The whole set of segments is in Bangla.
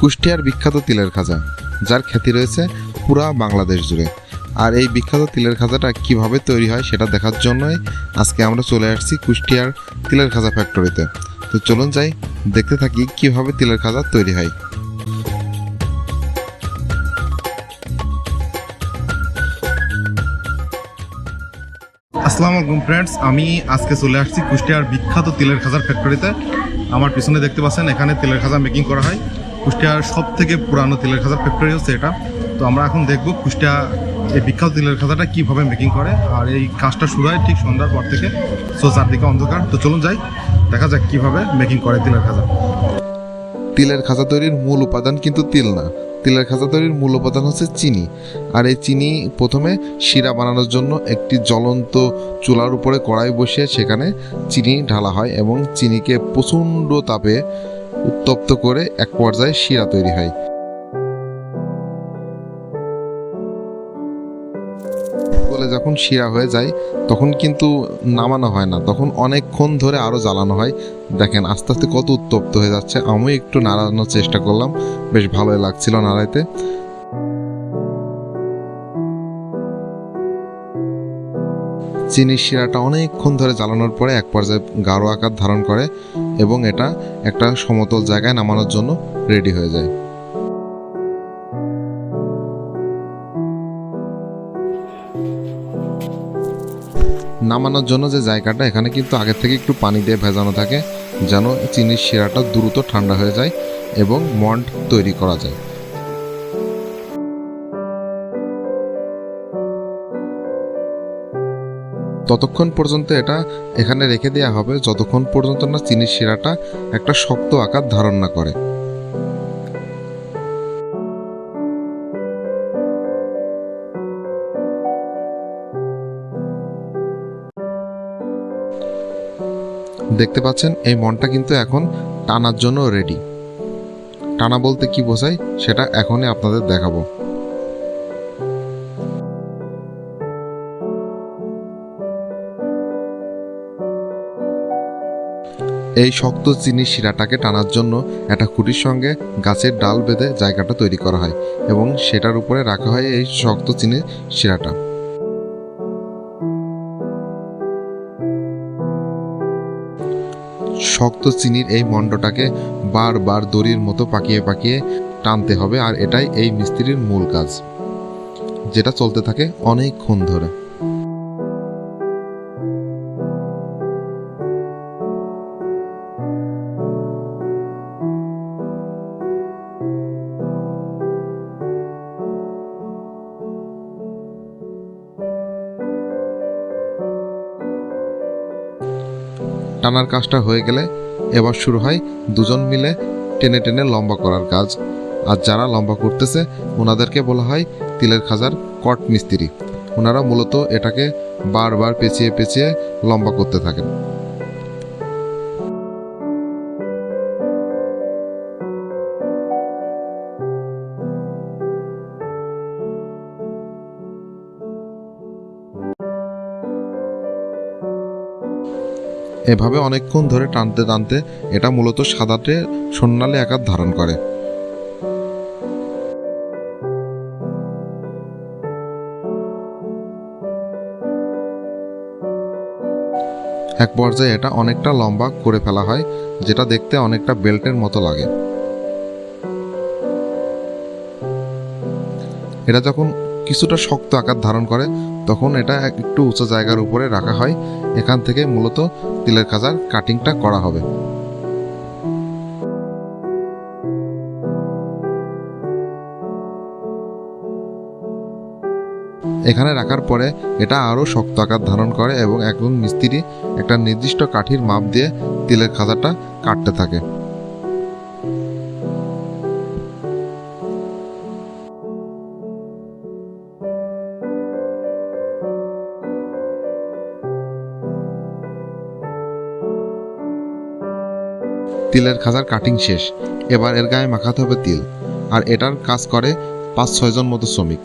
কুষ্টিয়ার বিখ্যাত তিলের খাজা, যার খ্যাতি রয়েছে পুরা বাংলাদেশ জুড়ে। আর এই বিখ্যাত তিলের খাজাটা কীভাবে তৈরি হয় সেটা দেখার জন্যই আজকে আমরা চলে আসছি কুষ্টিয়ার তিলের খাজা ফ্যাক্টরিতে তো চলুন যাই, দেখতে থাকি কীভাবে তিলের খাজা তৈরি হয়। আসসালামু আলাইকুম ফ্রেন্ডস আমি আজকে চলে আসছি কুষ্টিয়ার বিখ্যাত তিলের খাজার ফ্যাক্টরিতে আমার পিছনে দেখতে পাচ্ছেন, এখানে তিলের খাজা মেকিং করা হয়। কুষ্টিয়ার সব থেকে পুরানো তিলের খাজার ফ্যাক্টরি হচ্ছে এটা। তো আমরা এখন দেখব কুষ্টিয়া এই বিখ্যাত তিলের খাজাটা কীভাবে মেকিং করে, আর এই কাজটা শুরু হয় ঠিক সন্ধ্যার পর থেকে সো চারদিকে অন্ধকার। তো চলুন যাই, দেখা যাক কীভাবে মেকিং করে তিলের খাজা তিলের খাজা তৈরির মূল উপাদান কিন্তু তিল না। তিলের খাজা তৈরির মূল উপাদান হচ্ছে চিনি। আর এই চিনি প্রথমে শিরা বানানোর জন্য একটি জ্বলন্ত চুলার উপরে কড়াই বসিয়ে সেখানে চিনি ঢালা হয় এবং চিনিকে প্রচণ্ড তাপে উত্তপ্ত করে এক পর্যায়ে শিরা তৈরি হয়। বলে যখন শিরা হয়ে যায়, তখন কিন্তু নামানো হয় না। তখন অনেকক্ষণ ধরে আরও জ্বালানো হয়। দেখেন, আস্তে আস্তে কত উত্তপ্ত হয়ে যাচ্ছে। আমি একটু নাড়ানোর চেষ্টা করলাম। বেশ ভালোই লাগছিল নাড়াইতে। চিনির শিরাটা অনেকক্ষণ ধরে জ্বালানোর পরে এক পর্যায়ে গাঢ় আকার ধারণ করে। এবং এটা একটা সমতল জায়গায় নামানোর জন্য রেডি হয়ে যায়। নামানোর জন্য যে জায়গাটা, এখানে কিন্তু আগে থেকে একটু পানি দিয়ে ভেজানো থাকে, যেন চিনির শিরাটা দ্রুত ঠান্ডা হয়ে যায় এবং মন্ড তৈরি করা যায়। ততক্ষণ পর্যন্ত এটা এখানে রেখে দেওয়া হবে, যতক্ষণ পর্যন্ত না চিনির শিরাটা একটা শক্ত আকার ধারণ না করে। দেখতে পাচ্ছেন, এই মনটা কিন্তু এখন টানার জন্য রেডি টানা বলতে কি বোঝায়, সেটা এখনই আপনাদের দেখাবো। এই শক্ত চিনির শিরাটাকে টানার জন্য একটা খুঁটির সঙ্গে গাছের ডাল বেঁধে জায়গাটা তৈরি করা হয় এবং সেটার উপরে রাখা হয় এই শক্ত চিনির শিরাটা। শক্ত চিনির এই মণ্ডটাকে বারবার দড়ির মতো পাকিয়ে পাকিয়ে টানতে হবে আর এটাই এই মিস্ত্রির মূল কাজ, যেটা চলতে থাকে অনেকক্ষণ ধরে। টানার কাজটা হয়ে গেলে এবার শুরু হয় দুজন মিলে টেনে টেনে লম্বা করার কাজ। আর যারা লম্বা করতেছে, ওনাদেরকে বলা হয় তিলের খাজার কট মিস্ত্রি। ওনারা মূলত এটাকে বারবার পেঁচিয়ে পেঁচিয়ে লম্বা করতে থাকেন। এভাবে অনেকক্ষণ ধরে টানতে টানতে এটা মূলত সাদাটে সন্ন্যালে আকার ধারণ করে। এক পর্যায়ে এটা অনেকটা লম্বা করে ফেলা হয়, যেটা দেখতে অনেকটা বেল্টের মতো লাগে। এটা যখন কিছুটা শক্ত আকার ধারণ করে তখন এটা একটু উঁচু জায়গার উপরে রাখা হয়। এখান থেকে মূলত তিলের খাজার কাটিংটা করা হবে। এখানে রাখার পরে এটা আরও শক্ত আকার ধারণ করে এবং একজন মিস্ত্রি একটা নির্দিষ্ট কাঠির মাপ দিয়ে তিলের খাজাটা কাটতে থাকে। তিলের খাঁচার কাটিং শেষ। এবার এর গায়ে মাখাতে হবে তিল। আর এটার কাজ করে পাঁচ ছয়জন মতো শ্রমিক।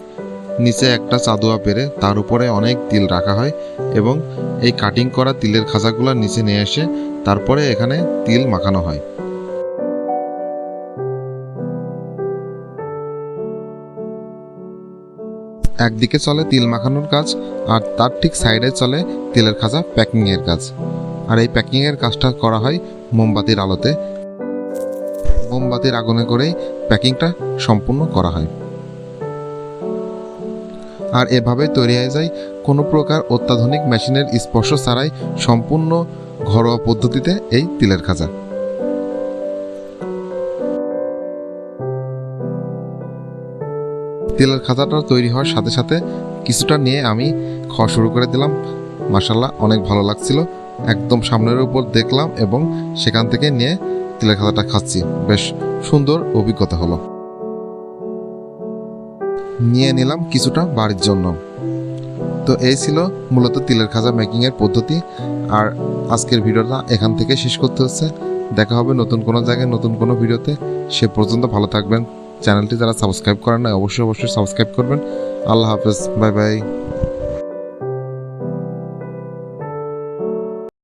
নিচে একটা চাদুয়া পেরে তার উপরে অনেক তিল রাখা হয় এবং এই কাটিং করা তিলের খাঁচাগুলো নিচে নিয়ে এসে তারপরে এখানে তিল মাখানো হয়। একদিকে চলে তিল মাখানোর কাজ, আর তার ঠিক সাইডে চলে তিলের খাঁচা প্যাকিংয়ের কাজ। আর এই প্যাকিংয়ের কাজটা করা হয় মোমবাতির আলোতে। মোমবাতির আগুনে করেই প্যাকিংটা সম্পূর্ণ করা হয়। আর এভাবে তৈরি হয়ে যায় কোনো প্রকার অত্যাধুনিক মেশিনের স্পর্শ ছাড়াই সম্পূর্ণ ঘরোয়া পদ্ধতিতে এই তিলের খাজা। তিলের খাজাটা তৈরি হওয়ার সাথে সাথে কিছুটা নিয়ে আমি খাওয়া শুরু করে দিলাম। মাসাল্লাহ অনেক ভালো লাগছিল। একদম সামনের উপর দেখলাম এবং সেখান থেকে নিয়ে তিলের খাজাটা খাচ্ছি। বেশ সুন্দর অভিজ্ঞতা হলো। নিয়ে নিলাম কিছুটা বাড়ির জন্য। তো এই ছিল মূলত তিলের খাজা মেকিংয়ের পদ্ধতি। আর আজকের ভিডিওটা এখান থেকে শেষ করতে হচ্ছে। দেখা হবে নতুন কোনো জায়গায়, নতুন কোনো ভিডিওতে। সে পর্যন্ত ভালো থাকবেন। চ্যানেলটি যারা সাবস্ক্রাইব করেন না অবশ্যই অবশ্যই সাবস্ক্রাইব করবেন। আল্লাহ হাফেজ, বাই বাই।